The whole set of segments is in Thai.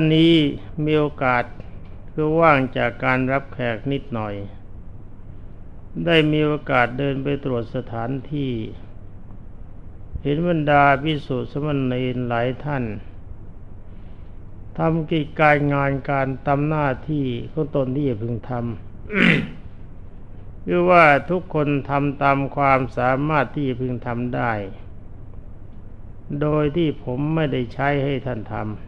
วันนี้มีโอกาสคือว่างจากการรับแขกนิดหน่อย ได้มีโอกาสเดินไปตรวจสถานที่ เห็นบรรดาพิสุสมณเณรหลายท่านทำกิจการงานการตามหน้าที่ของตนที่จะพึงทำคือว่าทุกคนทำตามความสามารถที่พึงทำได้ โดยที่ผมไม่ได้ใช้ให้ท่านทำ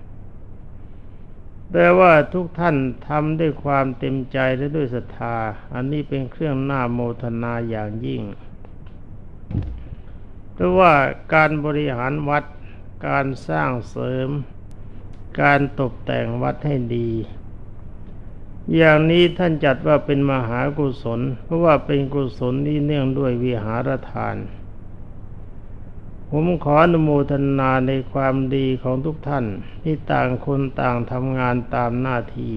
แต่ว่าทุกท่านทำด้วยความเต็มใจและด้วยศรัทธา อันนี้เป็นเครื่องหน้าโมทนาอย่างยิ่งเพราะว่าการบริหารวัด การสร้างเสริม การตกแต่งวัดให้ดี อย่างนี้ท่านจัดว่าเป็นมหากุศล เพราะว่าเป็นกุศลที่เนื่องด้วยวิหารทาน ผมขออนุโมทนาในความดีของทุกท่านที่ต่างคนต่างทำงานตามหน้าที่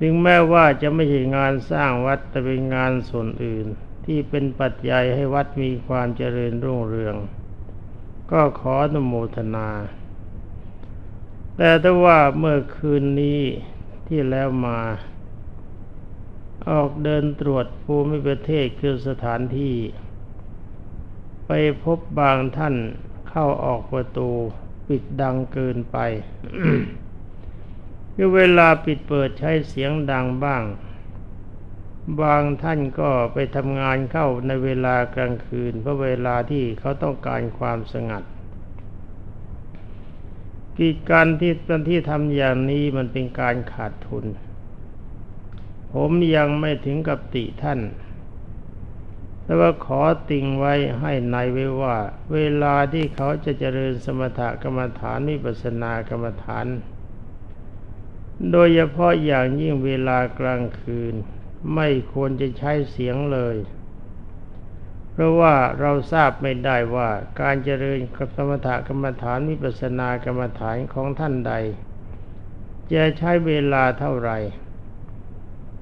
ถึงแม้ว่าจะไม่ใช่งานสร้างวัดแต่เป็นงานส่วนอื่น ที่เป็นปัจจัยให้วัดมีความเจริญรุ่งเรือง ก็ขออนุโมทนา แต่ถ้าว่าเมื่อคืนนี้ที่แล้วมา ออกเดินตรวจภูมิประเทศคือสถานที่ ไปพบบางท่านเข้าออกประตูปิดดังเกินไปคือเวลาปิดเปิดใช้เสียงดังบ้าง บางท่านก็ไปทำงานเข้าในเวลากลางคืน เพราะเวลาที่เขาต้องการความสงัดกิจการที่ตนที่ทำอย่างนี้มันเป็นการขาดทุน ผมยังไม่ถึงกับติท่าน แต่ว่าขอติ่งไว้ให้ในไว้ว่า เวลาที่เขาจะเจริญสมถกรรมฐานวิปัสสนากรรมฐาน โดยเฉพาะอย่างยิ่งเวลากลางคืน ไม่ควรจะใช้เสียงเลย เพราะว่าเราทราบไม่ได้ว่าการเจริญสมถกรรมฐานวิปัสสนากรรมฐานของท่านใด จะใช้เวลาเท่าไหร่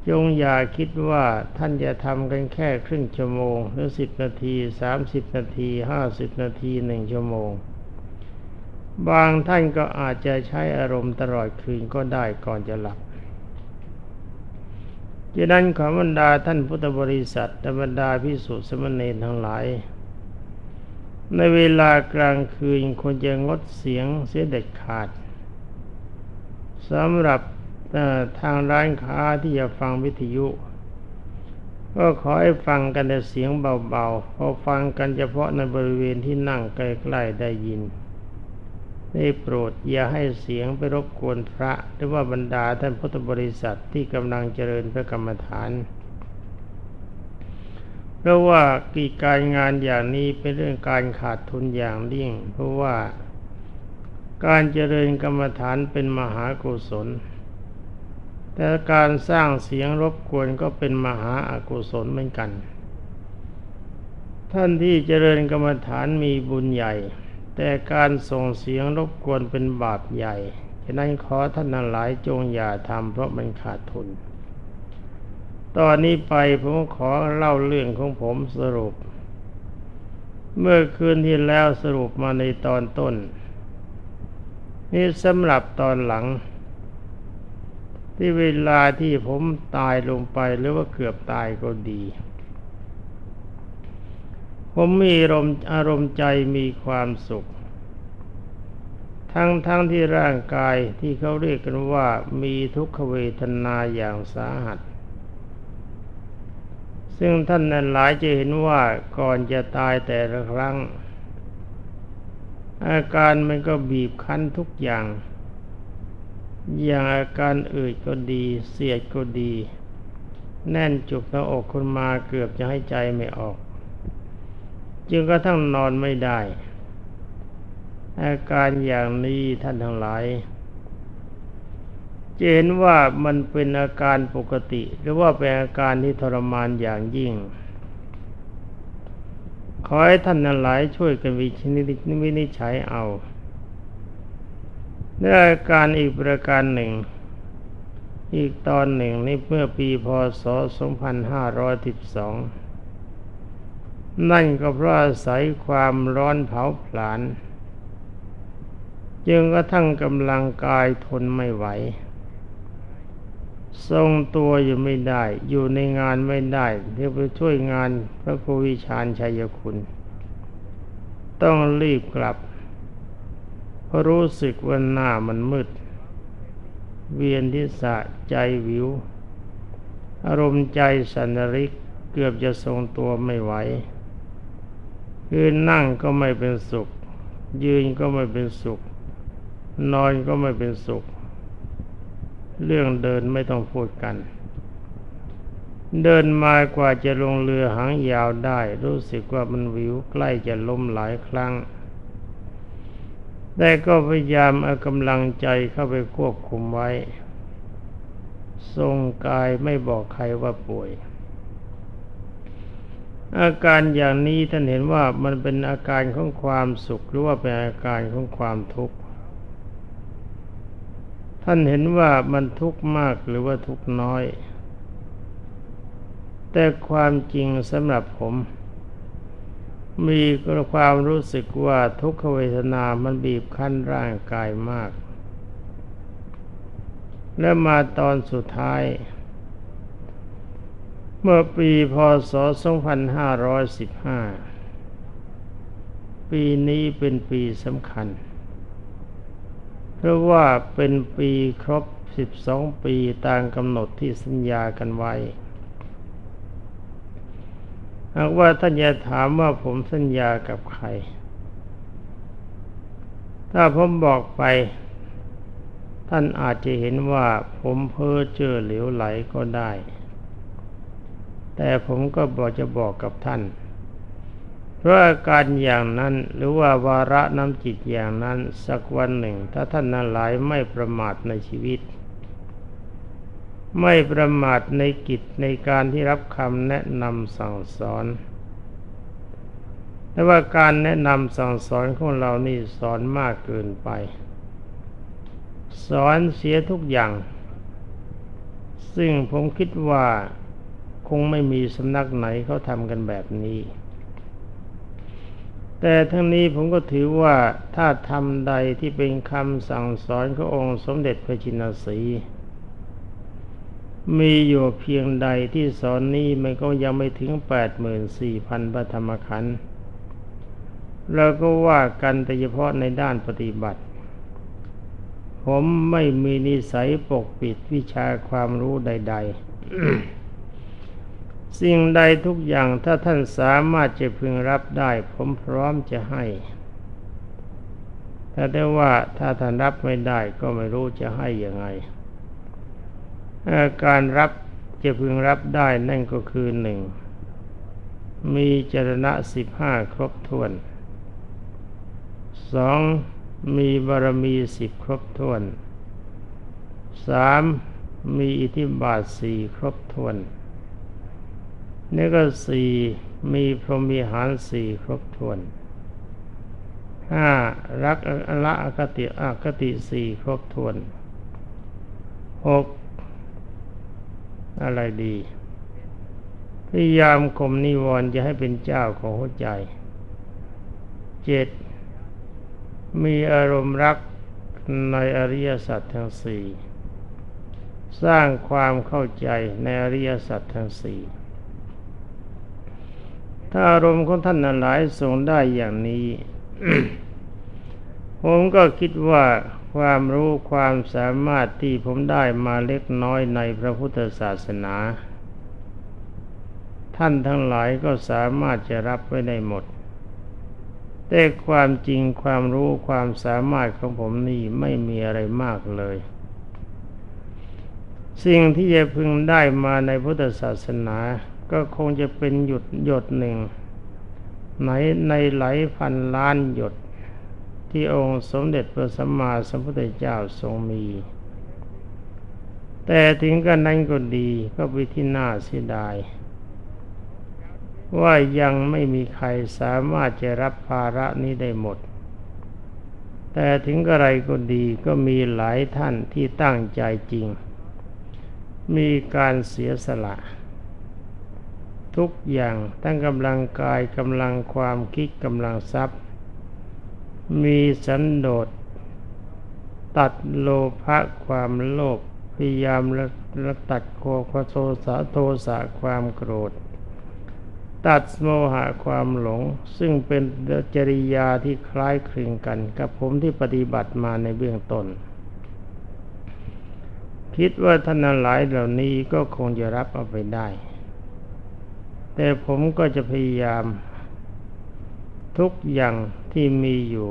จงอย่าคิดว่าท่านจะทำกันแค่ครึ่งชั่วโมง หรือสิบนาทีสามสิบนาทีห้าสิบนาทีหนึ่งชั่วโมง บางท่านก็อาจจะใช้อารมณ์ตลอดคืนก็ได้ก่อนจะหลับดังนั้นขอบรรดาท่านพุทธบริษัทและบรรดาพิสุทธิสมณีทั้งหลาย ในเวลากลางคืนควรจะงดเสียงเสียเด็ดขาดสำหรับ ทางร้านค้าที่จะฟังวิทยุ ก็ขอให้ฟังกันแต่เสียงเบาๆพอฟังกันเฉพาะในบริเวณที่นั่งใกล้ๆได้ยินได้โปรดอย่าให้เสียงไปรบกวนพระ หรือว่าบรรดาท่านพุทธบริษัทที่กำลังเจริญพระกรรมฐาน เพราะว่ากิจการงานอย่างนี้เป็นเรื่องการขาดทุนอย่างยิ่ง เพราะว่าการเจริญกรรมฐานเป็นมหากุศล แต่การสร้างเสียงรบกวนก็เป็นมหาอากุศลเหมือนกัน ท่านที่เจริญกรรมฐานมีบุญใหญ่ แต่การส่งเสียงรบกวนเป็นบาปใหญ่ฉะนั้นขอท่านหลายจงอย่าทำเพราะมันขาดทุน ตอนนี้ไปผมขอเล่าเรื่องของผมสรุป เมื่อคืนที่แล้วสรุปมาในตอนต้น นี่สำหรับตอนหลัง ที่เวลาที่ผมตายลงไปหรือว่าเกือบตายก็ดี ผมมีอารมณ์อารมณ์ใจมีความสุข ทั้งทั้งที่ร่างกายที่เขาเรียกกันว่ามีทุกขเวทนาอย่างสาหัส ซึ่งท่านนั้นหลายจะเห็นว่าก่อนจะตายแต่ละครั้ง อาการมันก็บีบคั้นทุกอย่าง อย่างอาการอืดก็ดี เสียดก็ดี แน่นจุกหน้าอกคนมาเกือบจะให้ใจไม่ออก จึงก็ทั้งนอนไม่ได้ อาการอย่างนี้ท่านทั้งหลายจะเห็นว่ามันเป็นอาการปกติ หรือว่าเป็นอาการที่ทรมานอย่างยิ่ง ขอให้ท่านทั้งหลายช่วยกันวินิจฉัยเอา ในอาการอีกประการหนึ่ง อีกตอนหนึ่งในเมื่อปีพศ 2512 นั่นก็เพราะอาศัยความร้อนเผาผลาญจึงกระทั่งกำลังกายทนไม่ไหว ทรงตัวอยู่ไม่ได้ อยู่ในงานไม่ได้เรียกไปช่วยงานพระครูวิชาญชัยคุณ ต้องรีบกลับ พราะรู้สึกว่าหน้ามันมืด เวียนทิศะใจวิว อารมณ์ใจสันริกเกือบจะทรงตัวไม่ไหวคือนั่งก็ไม่เป็นสุข ยืนก็ไม่เป็นสุข นอนก็ไม่เป็นสุข เรื่องเดินไม่ต้องพูดกัน เดินมากว่าจะลงเรือหางยาวได้ รู้สึกว่ามันวิวใกล้จะล้มหลายครั้ง แต่ก็พยายามเอากำลังใจเข้าไปควบคุมไว้ ทรงกายไม่บอกใครว่าป่วย อาการอย่างนี้ท่านเห็นว่ามันเป็นอาการของความสุขหรือว่าเป็นอาการของความทุกข์ ท่านเห็นว่ามันทุกข์มากหรือว่าทุกข์น้อย แต่ความจริงสำหรับผม มีความรู้สึกว่าทุกขเวทนามันบีบคั้นร่างกายมาก และมาตอนสุดท้าย เมื่อปีพศ 2515 ปีนี้เป็นปีสำคัญ เพราะว่าเป็นปีครบ 12 ปีตามกำหนดที่สัญญากันไว้ หากว่าท่านจะถามว่าผมสัญญากับใคร ถ้าผมบอกไป ท่านอาจจะเห็นว่าผมเพ้อเจ้อเหลวไหลก็ได้ แต่ผมก็บอกจะบอกกับท่าน เพราะอาการอย่างนั้นหรือว่าวาระน้ำจิตอย่างนั้นสักวันหนึ่ง ถ้าท่านนั้นหลายไม่ประมาทในชีวิต ไม่ประมาทในกิจในการที่รับคำแนะนำสั่งสอนแต่ว่าการแนะนำสั่งสอนของเรานี่สอนมากเกินไป สอนเสียทุกอย่าง ซึ่งผมคิดว่าคงไม่มีสำนักไหนเขาทำกันแบบนี้ แต่ทั้งนี้ผมก็ถือว่าถ้าทำใดที่เป็นคำสั่งสอนขององค์สมเด็จพระจินสี มีอยู่เพียงใดที่สอนนี้มันก็ยังไม่ถึงแปดหมื่นสี่พันพระธรรมขันธ์เราก็ว่ากันแต่เฉพาะในด้านปฏิบัติ ผมไม่มีนิสัยปกปิดวิชาความรู้ใด ๆ สิ่งใดทุกอย่างถ้าท่านสามารถจะพึงรับได้ ผมพร้อมจะให้ แต่ได้ว่าถ้าท่านรับไม่ได้ก็ไม่รู้จะให้ยังไง การรับจะพึงรับได้นั่นก็คือหนึ่งมีจรณะสิบห้าครบถ้วนสองมีบารมีสิบครบถ้วนสามมีอิทธิบาทสี่ครบถ้วนนี่ก็สี่มีพรหมีหารสี่ครบถ้วนห้ารักละอคติอคติสี่ครบถ้วนหก อะไรดี พยายามข่มนิวรณ์จะให้เป็นเจ้าของหัวใจเจ็ดมีอารมณ์รักในอริยสัจทั้งสี่สร้างความเข้าใจในอริยสัจทั้งสี่ถ้าอารมณ์ของท่านหลายทรงได้อย่างนี้ ผมก็คิดว่า ความรู้ความสามารถที่ผมได้มาเล็กน้อยในพระพุทธศาสนา ท่านทั้งหลายก็สามารถจะรับไว้ได้หมด แต่ความจริงความรู้ความสามารถของผมนี่ไม่มีอะไรมากเลย สิ่งที่จะพึงได้มาในพุทธศาสนา ก็คงจะเป็นหยุดหยดหนึ่งไหนในหลายพันล้านหยด ที่องค์สมเด็จพระสัมมาสัมพุทธเจ้าทรงมี แต่ถึงกันนั้นก็ดีก็ไปที่น่าเสียดาย ว่ายังไม่มีใครสามารถจะรับภาระนี้ได้หมด แต่ถึงกระไรก็ดีก็มีหลายท่านที่ตั้งใจจริง มีการเสียสละทุกอย่างทั้งกำลังกายกำลังความคิดกำลังทรัพย์ มีสันโดษตัดโลภะความโลภพยายามละตัดโคโทสะโทสะความโกรธ ตัดโมหะความหลง ซึ่งเป็นจริยาที่คล้ายคลึงกัน กับผมที่ปฏิบัติมาในเบื้องต้น คิดว่าท่านหลายเหล่านี้ก็คงจะรับเอาไปได้ แต่ผมก็จะพยายาม ทุกอย่าง ที่มีอยู่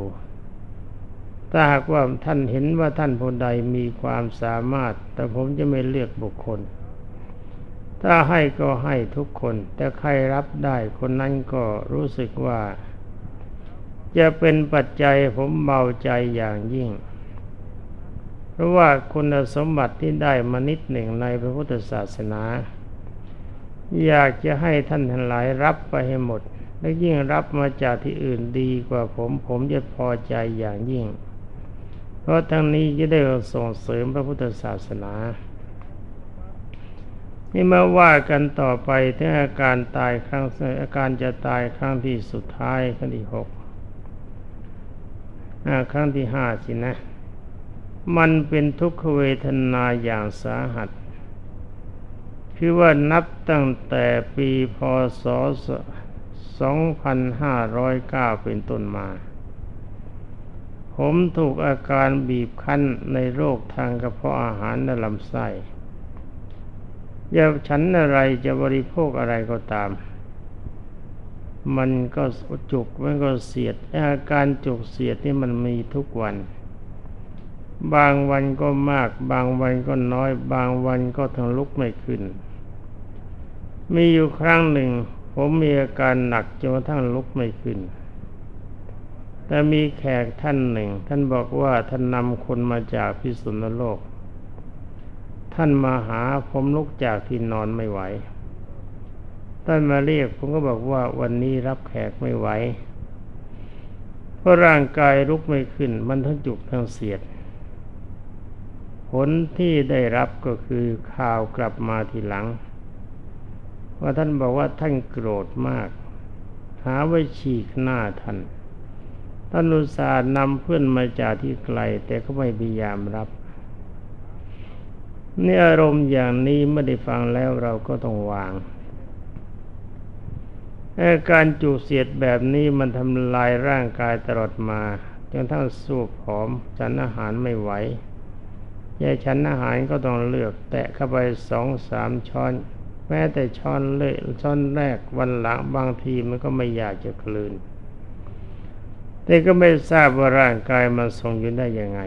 ถ้าหากว่าท่านเห็นว่าท่านผู้ใดมีความสามารถ แต่ผมจะไม่เลือกบุคคล ถ้าให้ก็ให้ทุกคน แต่ใครรับได้คนนั้นก็รู้สึกว่า จะเป็นปัจจัยผมเบาใจอย่างยิ่ง เพราะว่าคุณสมบัติที่ได้มานิดหนึ่งในพระพุทธศาสนา อยากจะให้ท่านทั้งหลายรับไปให้หมด และยิ่งรับมาจากที่อื่นดีกว่าผม ผมจะพอใจอย่างยิ่ง เพราะทั้งนี้จะได้ส่งเสริมพระพุทธศาสนา นี่มาว่ากันต่อไปถึงอาการตายครั้งอาการจะตายครั้งที่สุดท้ายครั้งที่หกครั้งที่ห้าสินะ มันเป็นทุกขเวทนาอย่างสาหัสคือว่านับตั้งแต่ปีพศ 2509 เป็นต้นมา ผมถูกอาการบีบคั้นในโรคทางกระเพาะอาหารและลำไส้จะฉันอะไรจะบริโภคอะไรก็ตาม มันก็จุกมันก็เสียด อาการจุกเสียดนี่มันมีทุกวัน บางวันก็มาก บางวันก็น้อย บางวันก็ทั้งลุกไม่ขึ้น มีอยู่ครั้งหนึ่ง ผมมีอาการหนักจนกระทั่งลุกไม่ขึ้น แต่มีแขกท่านหนึ่ง ท่านบอกว่าท่านนำคนมาจากพิสุโลก ท่านมาหาผมลุกจากที่นอนไม่ไหว ท่านมาเรียกผมก็บอกว่าวันนี้รับแขกไม่ไหว เพราะร่างกายลุกไม่ขึ้น มันทั้งจุกทั้งเสียด ผลที่ได้รับก็คือข่าวกลับมาทีหลัง ว่าท่านบอกว่าท่านโกรธมาก หาไว้ฉีกหน้าท่าน ท่านอุตส่าห์นำเพื่อนมาจากที่ไกล แต่ก็ไม่พยายามรับนี่อารมณ์อย่างนี้ไม่ได้ฟังแล้วเราก็ต้องวางอาการจูเสียดแบบนี้มันทำลายร่างกายตลอดมาจนทั้งสูบผอมฉันอาหารไม่ไหวแย่ฉันอาหารก็ต้องเลือก แตะเข้าไปสองสามช้อน แม้แต่ช้อนเลยช้อนแรกวันหลังบางทีมันก็ไม่อยากจะกลืน แต่ก็ไม่ทราบว่าร่างกายมันทรงอยู่ได้ยังไง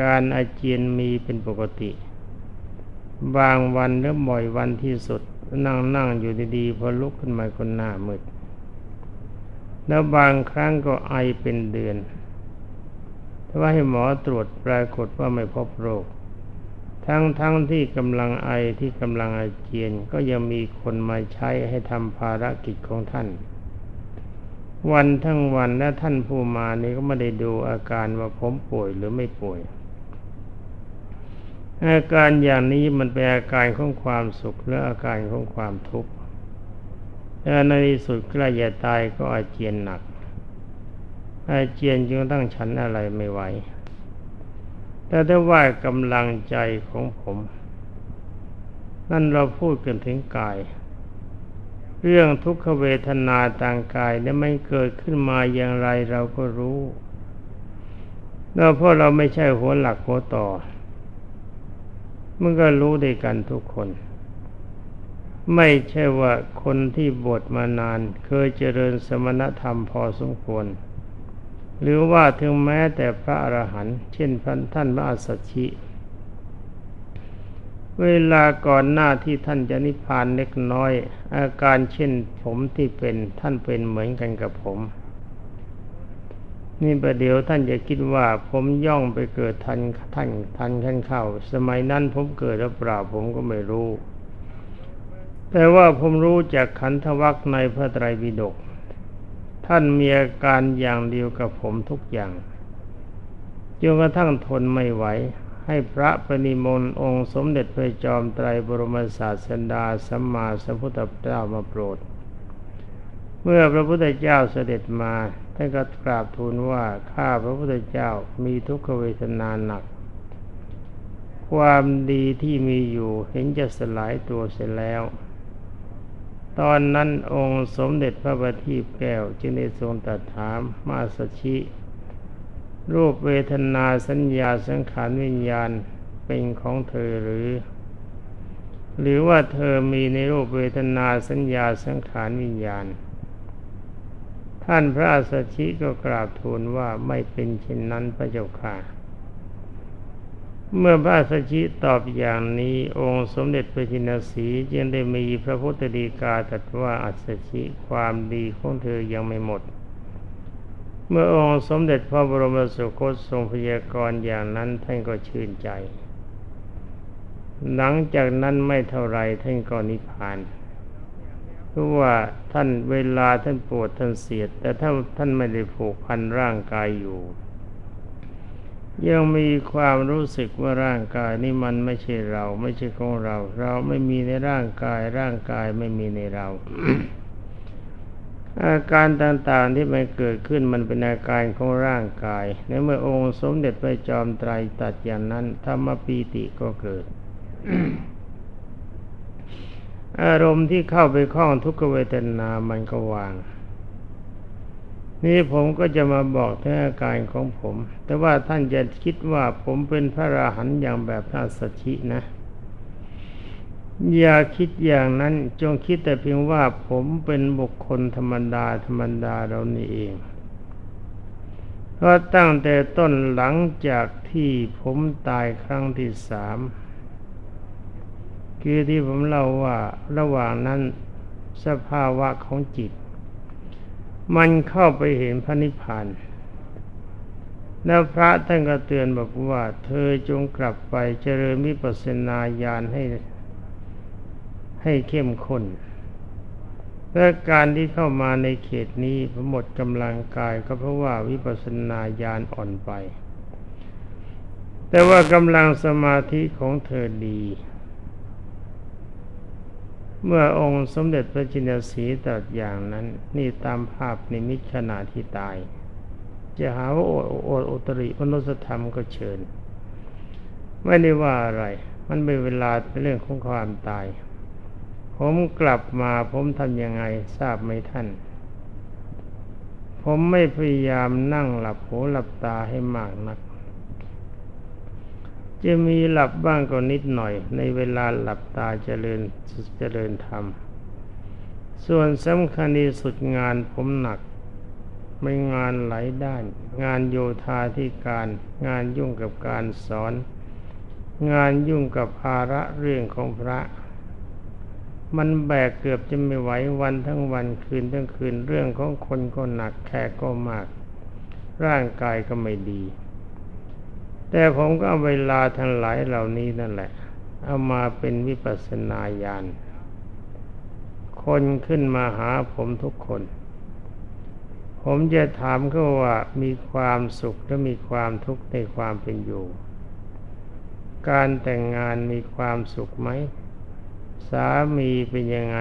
การอาเจียนมีเป็นปกติ บางวันหรือบ่อยวันที่สุดนั่งนั่งอยู่ดีๆพอลุกขึ้นมาคนหน้ามืดแล้วบางครั้งก็ไอเป็นเดือนถ้าว่าให้หมอตรวจปรากฏว่าไม่พบโรค ทั้งทั้งที่กำลังไอที่กำลังอาเจียนก็ยังมีคนมาใช้ให้ทำภารกิจของท่าน วันทั้งวันและท่านผู้มานี่ก็ไม่ได้ดูอาการว่าผมป่วยหรือไม่ป่วย อาการอย่างนี้มันเป็นอาการของความสุขหรืออาการของความทุกข์แต่ในที่สุดใกล้จะตายก็อาเจียนหนัก อาเจียนจึงตั้งฉันอะไรไม่ไหว แต่ถ้ว่ากำลังใจของผม นั่นเราพูดกันถึงกาย เรื่องทุกขเวทนาต่างกายเนี่ยไม่เกิดขึ้นมาอย่างไรเราก็รู้แล้วเพราะเราไม่ใช่หัวหลักหัวต่อ มันก็รู้ด้วยกันทุกคน ไม่ใช่ว่าคนที่บวชมานาน เคยเจริญสมณธรรมพอสมควร หรือว่าถึงแม้แต่พระอรหันต์เช่นพระท่านพระอัสสชิ เวลาก่อนหน้าที่ท่านจะนิพพานเล็กน้อย อาการเช่นผมที่เป็นท่านเป็นเหมือนกันกับผม นี่ประเดี๋ยวท่านจะคิดว่าผมย่องไปเกิดทันท่านทันขั้นเข้า สมัยนั้นผมเกิดหรือเปล่าผมก็ไม่รู้ แต่ว่าผมรู้จากขันธวัคในพระไตรปิฎก ท่านมีอาการอย่างเดียวกับผมทุกอย่างจนกระทั่งทนไม่ไหว ให้พระปณิมนต์องค์สมเด็จพระจอมไตรบรมศาสดาสัมมาสัมพุทธเจ้ามาโปรด เมื่อพระพุทธเจ้าเสด็จมาท่านก็กราบทูลว่าข้าพระพุทธเจ้ามีทุกขเวทนาหนัก ความดีที่มีอยู่เห็นจะสลายตัวเสียแล้ว ตอนนั้นองค์สมเด็จพระบัณฑิตแก้วจึงได้ทรงตรัสถามมาสชิ รูปเวทนาสัญญาสังขารวิญญาณเป็นของเธอหรือ หรือว่าเธอมีในรูปเวทนาสัญญาสังขารวิญญาณ ท่านพระอัสสชิก็กราบทูลว่าไม่เป็นเช่นนั้นพระเจ้าค่ะ เมื่อพระอัสชิตอบอย่างนี้องค์สมเด็จพระจินสีจึงได้มีพระพุทธดีกาตรัสว่าอัสสชิความดีของเธอยังไม่หมด เมื่อองค์สมเด็จพระบรมสุคตทรงพยากรณ์อย่างนั้นท่านก็ชื่นใจ หลังจากนั้นไม่เท่าไรท่านก็นิพพานเพราะว่าท่านเวลาท่านปวดท่านเสียด แต่ถ้าท่านไม่ได้ผูกพันร่างกายอยู่ ยังมีความรู้สึกว่าร่างกายนี่มันไม่ใช่เรา ไม่ใช่ของเรา เราไม่มีในร่างกาย ร่างกายไม่มีในเรา อาการต่างๆที่มันเกิดขึ้นมันเป็นอาการของร่างกาย ในเมื่อองค์สมเด็จพระจอมไตรตัดอย่างนั้นธรรมปีติก็เกิด อารมณ์ที่เข้าไปคล้องทุกขเวทนา มันก็วาง นี่ผมก็จะมาบอกถึงอาการของผม แต่ว่าท่านจะคิดว่าผมเป็นพระราหันอย่างแบบพระสัชินะ อย่าคิดอย่างนั้นจงคิดแต่เพียงว่าผมเป็นบุคคลธรรมดาธรรมดาเรานี่เองเพราะตั้งแต่ต้นหลังจากที่ผมตายครั้งที่สามคือที่ผมเล่าว่าระหว่างนั้นสภาวะของจิต มันเข้าไปเห็นพระนิพพานแล้วพระท่านก็เตือนบอกว่า เธอจงกลับไปเจริญวิปัสสนาญาณให้ให้เข้มข้นและการที่เข้ามาในเขตนี้หมดกำลังกายก็เพราะว่าวิปัสสนาญาณอ่อนไป แต่ว่ากำลังสมาธิของเธอดี เมื่อองค์สมเด็จพระจินสีตรัสอย่างนั้น นี่ตามภาพนิมิตขณะที่ตาย จะหาว่าโอโอดอุตริมนุสธรรมก็เชิญ ไม่ได้ว่าอะไร มันเป็นเวลาเป็นเรื่องของความตาย ผมกลับมาผมทำยังไงทราบไหมท่าน ผมไม่พยายามนั่งหลับหูหลับตาให้มากนัก จะมีหลับบ้างก็นิดหน่อย ในเวลาหลับตาเจริญเจริญธรรม ส่วนสำคัญที่สุดงานผมหนักไม่งานหลายด้าน งานโยธาธิการ งานยุ่งกับการสอน งานยุ่งกับภาระเรื่องของพระ มันแบกเกือบจะไม่ไหววันทั้งวันคืนทั้งคืนเรื่องของคนก็หนักแขกก็มาก ร่างกายก็ไม่ดี แต่ผมก็เอาเวลาทั้งหลายเหล่านี้นั่นแหละ เอามาเป็นวิปัสสนาญาณคนขึ้นมาหาผมทุกคน ผมจะถามเขาว่ามีความสุขและมีความทุกข์ในความเป็นอยู่ การแต่งงานมีความสุขไหม สามีเป็นยังไง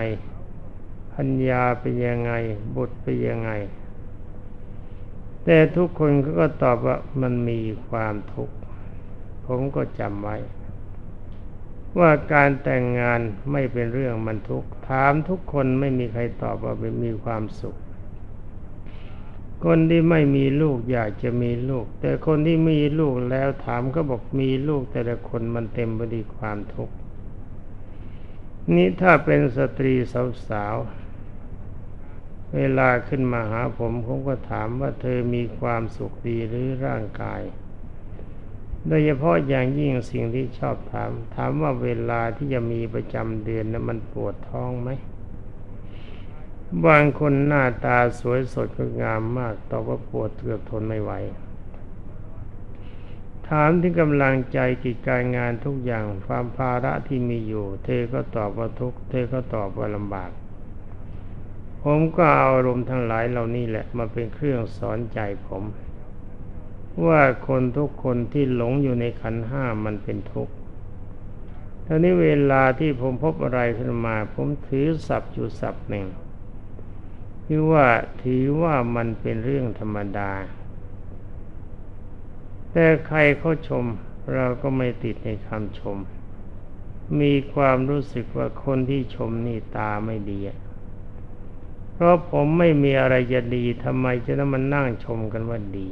พัญญาเป็นยังไง บุตรเป็นยังไง แต่ทุกคนก็ตอบว่ามันมีความทุกข์ ผมก็จำไว้ ว่าการแต่งงานไม่เป็นเรื่องมันทุกข์ถามทุกคนไม่มีใครตอบว่าเป็นมีความสุข คนที่ไม่มีลูกอยากจะมีลูก แต่คนที่มีลูกแล้วถามก็บอกมีลูกแต่ละคนมันเต็มไปด้วยความทุกข์นี่ถ้าเป็นสตรีสาวเวลาขึ้นมาหาผมผมก็ถามว่าเธอมีความสุขดีหรือร่างกาย โดยเฉพาะอย่างยิ่งสิ่งที่ชอบถาม ถามว่าเวลาที่จะมีประจำเดือนนะมันปวดท้องไหมบางคนหน้าตาสวยสดงดงามมากตอบว่าปวดเกือบทนไม่ไหว ถามถึงกำลังใจกิจการงานทุกอย่างความภาระที่มีอยู่ เธอก็ตอบว่าทุกเธอก็ตอบว่าลำบาก ผมก็เอาอารมณ์ทั้งหลายเหล่านี้แหละมาเป็นเครื่องสอนใจผม ว่าคนทุกคนที่หลงอยู่ในขันห้ามันเป็นทุกข์ทีนี้เวลาที่ผมพบอะไรขึ้นมา ผมถือสับอยู่สับหนึ่งคือว่าถือว่ามันเป็นเรื่องธรรมดา แต่ใครเขาชมเราก็ไม่ติดในคำชม มีความรู้สึกว่าคนที่ชมนี่ตาไม่ดี เพราะผมไม่มีอะไรจะดีทำไมจะต้องมานั่งชมกันว่าดี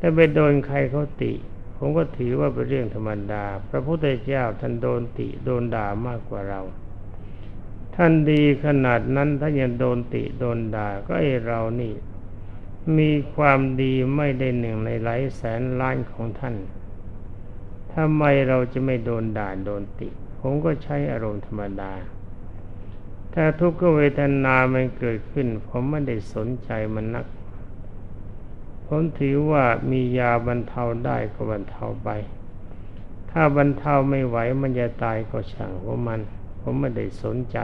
แต่ไปโดนใครเขาติ ผมก็ถือว่าเป็นเรื่องธรรมดา พระพุทธเจ้าท่านโดนติโดนด่ามากกว่าเรา ท่านดีขนาดนั้นถ้ายังโดนติโดนด่าก็ไอเรานี่ มีความดีไม่ได้หนึ่งในหลายแสนล้านของท่านทำไมเราจะไม่โดนด่าโดนติ ผมก็ใช้อารมณ์ธรรมดา ถ้าทุกขเวทนามันเกิดขึ้น ผมไม่ได้สนใจมันนัก ผมถือว่ามียาบรรเทาได้ก็บรรเทาไป ถ้าบรรเทาไม่ไหวมันจะตายก็ช่างว่ามัน ผมไม่ได้สนใจ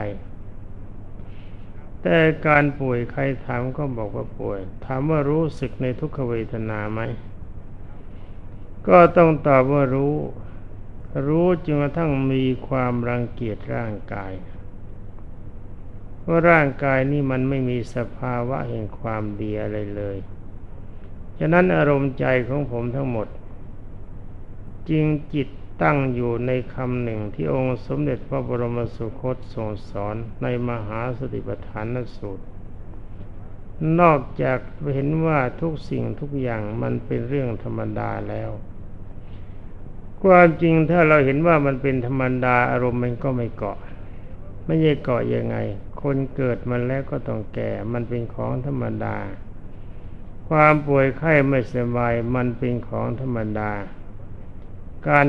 แต่การป่วยใครถามก็บอกว่าป่วย ถามว่ารู้สึกในทุกขเวทนาไหม ก็ต้องตอบว่ารู้ รู้จนกระทั่งมีความรังเกียจร่างกายว่าร่างกายนี่มันไม่มีสภาวะแห่งความดีอะไรเลย ฉะนั้นอารมณ์ใจของผมทั้งหมดจึงจิตตั้งอยู่ในคำหนึ่งที่องค์สมเด็จพระบรมสุคตทรงสอนในมหาสติปัฏฐานสูตร นอกจากเห็นว่าทุกสิ่งทุกอย่างมันเป็นเรื่องธรรมดาแล้ว ความจริงถ้าเราเห็นว่ามันเป็นธรรมดาอารมณ์มันก็ไม่เกาะ ไม่ใช่เกาะยังไง คนเกิดมันแล้วก็ต้องแก่ มันเป็นของธรรมดา ความป่วยไข้ไม่สบายมันเป็นของธรรมดา การ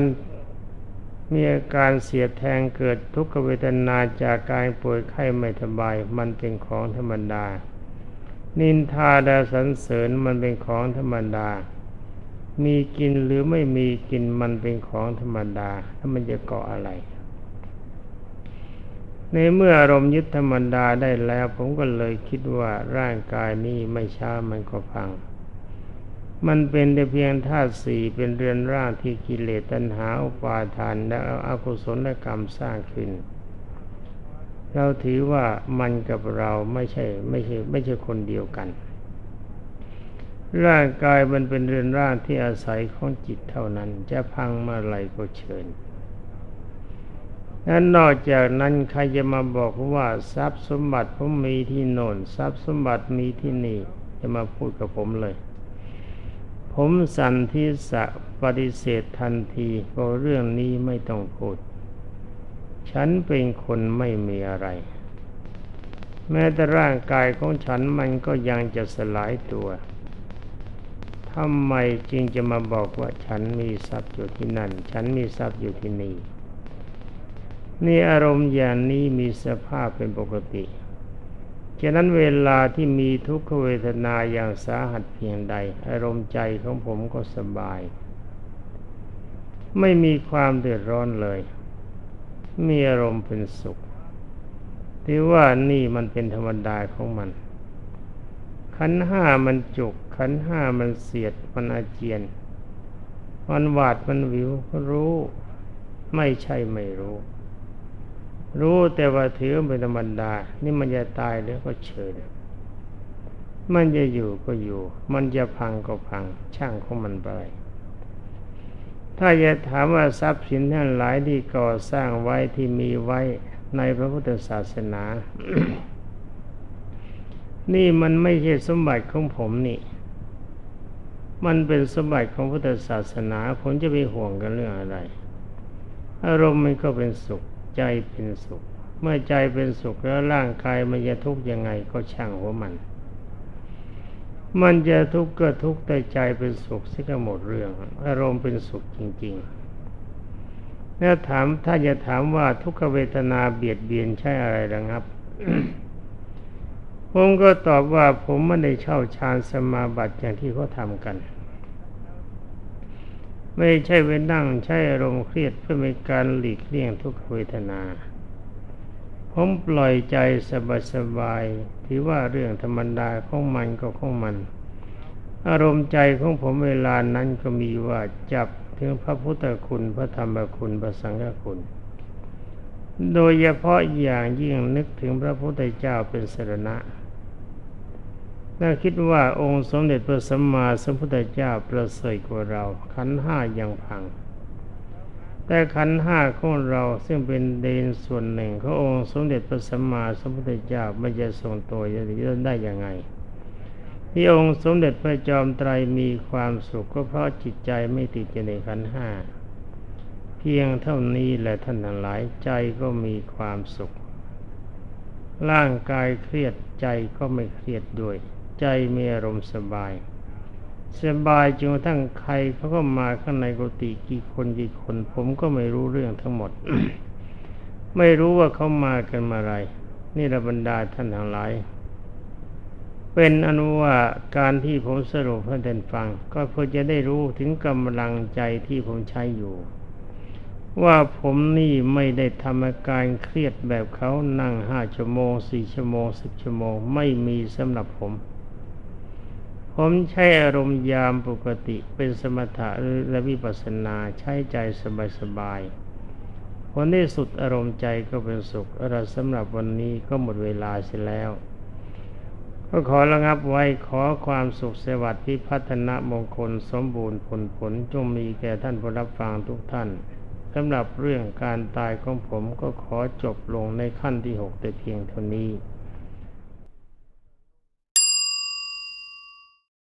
มีอาการเสียแทงเกิดทุกขเวทนาจากการป่วยไข้ไม่สบาย มันเป็นของธรรมดา นินทาดาสันเสริญมันเป็นของธรรมดา มีกินหรือไม่มีกินมันเป็นของธรรมดา ถ้ามันจะเกาะอะไร ในเมื่ออารมณ์ยึดธรรมดาได้แล้ว ผมก็เลยคิดว่าร่างกายนี้ไม่ช้ามันก็พัง มันเป็นแต่เพียงธาตุสี่เป็นเรือนร่างที่กิเลสตัณหาอุปาทานและอกุศลกรรมสร้างขึ้น เราถือว่ามันกับเราไม่ใช่ไม่ใช่ไม่ใช่คนเดียวกัน ร่างกายมันเป็นเรือนร่างที่อาศัยของจิตเท่านั้น จะพังเมื่อไหร่ก็เชิญ นั้นนอกจากนั้นใครจะมาบอกว่าทรัพย์สมบัติผมมีที่โน่นทรัพย์สมบัติมีที่นี่ จะมาพูดกับผมเลย ผมสันทิสะปฏิเสธทันทีเพราะเรื่องนี้ไม่ต้องพูด ฉันเป็นคนไม่มีอะไร แม้แต่ร่างกายของฉันมันก็ยังจะสลายตัวทำไมจึงจะมาบอกว่าฉันมีทรัพย์อยู่ที่นั่น ฉันมีทรัพย์อยู่ที่นี่ นี่อารมณ์อย่างนี้มีสภาพเป็นปกติฉะนั้นเวลาที่มีทุกขเวทนาอย่างสาหัสเพียงใด อารมณ์ใจของผมก็สบาย ไม่มีความเดือดร้อนเลย มีอารมณ์เป็นสุขที่ว่านี่มันเป็นธรรมดาของมัน ขันห้ามันจุก ขันห้ามันเสียด มันอาเจียน มันหวาดมันวิวรู้ ไม่ใช่ไม่รู้ รู้แต่ว่าถือเป็นธรรมดา นี่มันจะตายแล้วก็เชิญ มันจะอยู่ก็อยู่ มันจะพังก็พัง ช่างของมันไป ถ้าจะถามว่าทรัพย์สินทั้งหลายที่ก่อสร้างไว้ที่มีไว้ในพระพุทธศาสนา นี่มันไม่ใช่สมบัติของผมนี่ มันเป็นสมบัติของพุทธศาสนา ผมจะไปห่วงกันเรื่องอะไร อารมณ์มันก็เป็นสุข ใจเป็นสุข เมื่อใจเป็นสุขแล้วร่างกายมันจะทุกข์ยังไงก็ช่างหัวมัน มันจะทุกข์ก็ทุกข์แต่ใจเป็นสุขสิก็หมดเรื่อง อารมณ์เป็นสุขจริงๆแล้วถามถ้าจะถามว่าทุกขเวทนาเบียดเบียนใช่อะไรระงับผมก็ตอบว่าผมไม่ได้เช่าฌานสมาบัติอย่างที่เขาทำกัน ไม่ใช่ไปนั่งใช้อารมณ์เครียดเพื่อเป็นการหลีกเลี่ยงทุกขเวทนา ผมปล่อยใจสบายๆถือว่าเรื่องธรรมดาของมันก็ของมัน อารมณ์ใจของผมเวลานั้นก็มีว่าจับถึงพระพุทธคุณพระธรรมคุณพระสังฆคุณ โดยเฉพาะอย่างยิ่งนึกถึงพระพุทธเจ้าเป็นสรณะ น่าคิดว่าองค์สมเด็จพระสัมมาสัมพุทธเจ้าประเสริฐกว่าเรา ขันห้ายังพัง แต่ขันห้าของเราซึ่งเป็นเดนส่วนหนึ่งขององค์สมเด็จพระสัมมาสัมพุทธเจ้าไม่จะทรงตัวได้ยังไงที่องค์สมเด็จพระจอมไตรมีความสุขก็เพราะจิตใจไม่ติดอยู่ในขันห้า เพียงเท่านี้แหละท่านทั้งหลายใจก็มีความสุข ร่างกายเครียดใจก็ไม่เครียดด้วย ใจมีอารมณ์สบาย สบายจนกระทั่งใครเขาก็มาข้างในกุฏิกี่คนกี่คน ผมก็ไม่รู้เรื่องทั้งหมด ไม่รู้ว่าเขามากันมาอะไร นี่ระบรรดาท่านทั้งหลายเป็นอนุว่าการที่ผมสรุปให้ท่านฟัง ก็เพื่อจะได้รู้ถึงกำลังใจที่ผมใช้อยู่ ว่าผมนี่ไม่ได้ทำอาการเครียดแบบเขานั่งห้าชั่วโมงสี่ชั่วโมงสิบชั่วโมง ไม่มีสำหรับผม ผมใช้อารมณ์ยามปกติเป็นสมถะและวิปัสสนาใช้ใจสบายๆผลที่สุดอารมณ์ใจก็เป็นสุขอะไรสำหรับวันนี้ก็หมดเวลาเสียแล้ว ก็ขอระงับไว้ขอความสุขสวัสดิ์พิพัฒนมงคลสมบูรณ์ผลผลจงมีแก่ท่านผู้รับฟังทุกท่านสำหรับเรื่องการตายของผมก็ขอจบลงในขั้นที่หกแต่เพียงเท่านี้